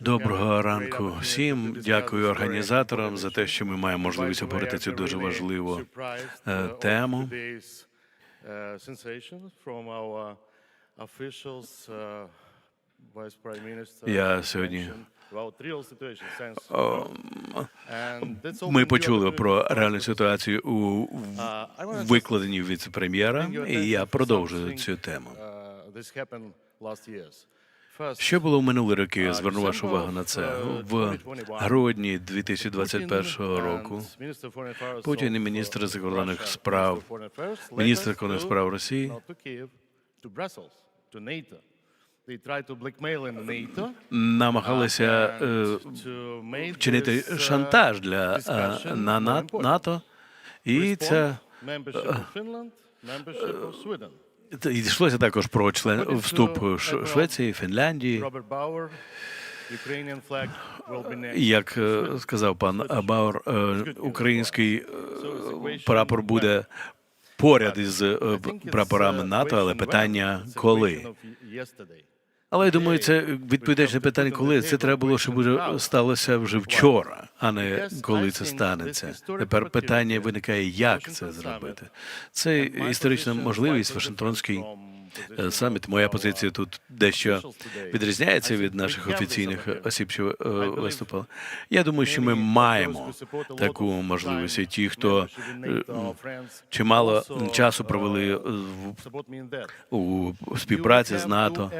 Доброго ранку всім. Дякую організаторам за те, що ми маємо можливість обговорити цю дуже важливу е, тему. Я сьогодні ми почули про реальну ситуацію у викладенні віце-прем'єра, і я продовжую цю тему. Що було в минулі роки? Я Зверну вашу увагу на це. В грудні 2021 року Путін і міністр закордонних справ, міністр закордонних справ Росії. Намагалися е, вчинити шантаж для е, на на- НАТО, і це це йшлося також про член вступ Швеції, Фінляндії. Як е, сказав пан Бауер, е, український е, прапор буде поряд із е, прапорами НАТО, але питання коли. Але я думаю, це відповідаєш на питання, коли це треба було, щоб уже сталося вже вчора, а не коли це станеться. Тепер питання виникає, як це зробити. Це історична можливість Вашингтонський е, саміт. Моя позиція тут дещо відрізняється від наших офіційних осіб, що е, виступили. Я думаю, що ми маємо таку можливість. І ті, хто е, чимало часу провели у співпраці з НАТО,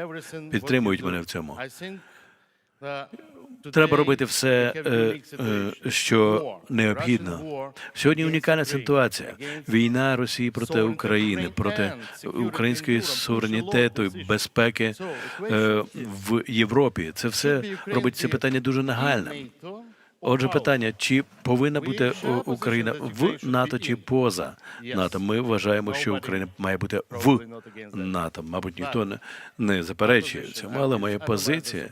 підтримують мене в цьому. Треба робити все, е, е, що необхідно. Сьогодні унікальна ситуація. Війна Росії проти України, проти української суверенітету безпеки е, в Європі. Це все робить це питання дуже нагальним. Отже, питання: чи повинна бути Україна в НАТО чи поза НАТО? Ми вважаємо, що Україна має бути в НАТО. Мабуть, ніхто не, не заперечує цьому, але моя позиція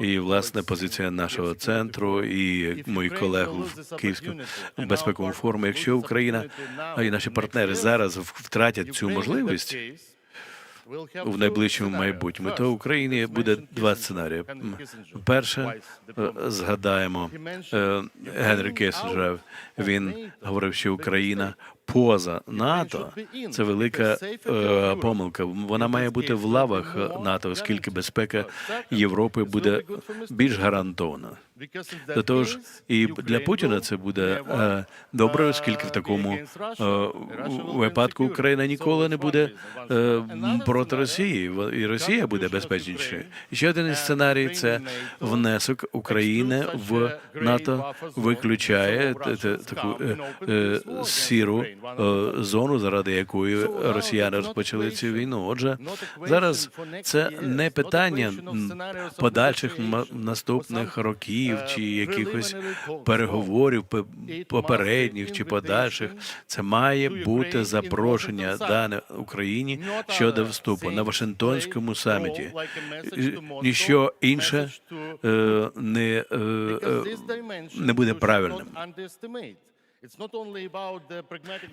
і власне позиція нашого центру і моїх колег в Київському безпековому форумі. Якщо Україна і наші партнери зараз втратять цю можливість. В найближчому майбутньому то Україні буде два сценарії. Перше, е, згадаємо е, Генрі Кісінджера. Він говорив, що Україна поза НАТО це велика е, помилка. Вона має бути в лавах НАТО, оскільки безпека Європи буде більш гарантована. До того ж, і для Путіна це буде е, добре, оскільки в такому е, випадку Україна ніколи не буде е, проти Росії, і Росія буде безпечнішою. Ще один із сценарій це внесок України в НАТО виключає таку е, е, сіру е, зону, заради якої росіяни розпочали цю війну. Отже, зараз це не питання подальших наступних років чи якихось переговорів пе- попередніх чи подальших. Це має бути запрошення дане Україні щодо вступу на Вашингтонському саміті. Ніщо інше е, не, е, е, не буде правильним.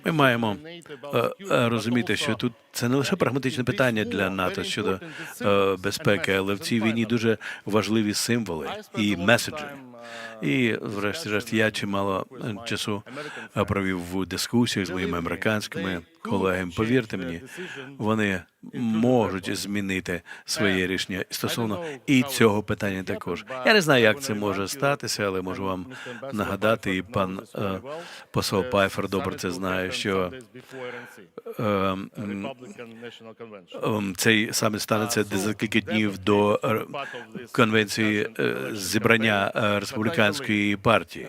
Ми маємо е, е, розуміти, що тут це не лише прагматичне питання для НАТО щодо е, безпеки, але в цій війні дуже важливі символи і меседжі. І, врешті-решт, я чимало е, часу е, провів в дискусіях з моїми американськими колегами. Повірте мені, вони можуть змінити своє рішення стосовно і цього питання також. Я не знаю, як це може статися, але можу вам нагадати, і пан е, посол Пайфер добре це знає, що е, ем, цей саміт станеться за кілька днів до е, конвенції е, зібрання е, республіканської партії.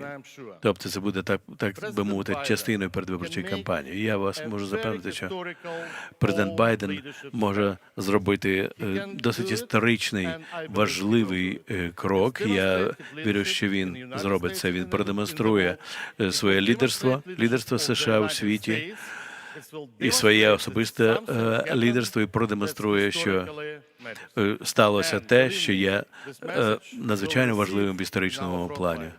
Тобто це буде так, так би мовити, частиною передвиборчої кампанії. І Я вас можу запевнити, що президент Байден може зробити е, досить історичний важливий е, крок. Я вірю, що він зробить це. Він продемонструє е, своє лідерство, лідерство США у світі і своє особисте лідерство, і продемонструє, що сталося те, що є е, надзвичайно важливим в історичному плані.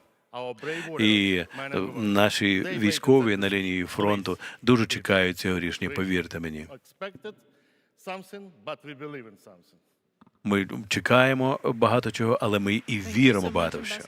І е, наші військові на лінії фронту дуже чекають цього рішення. Повірте мені. Ми чекаємо багато чого, але ми і віримо багато в що.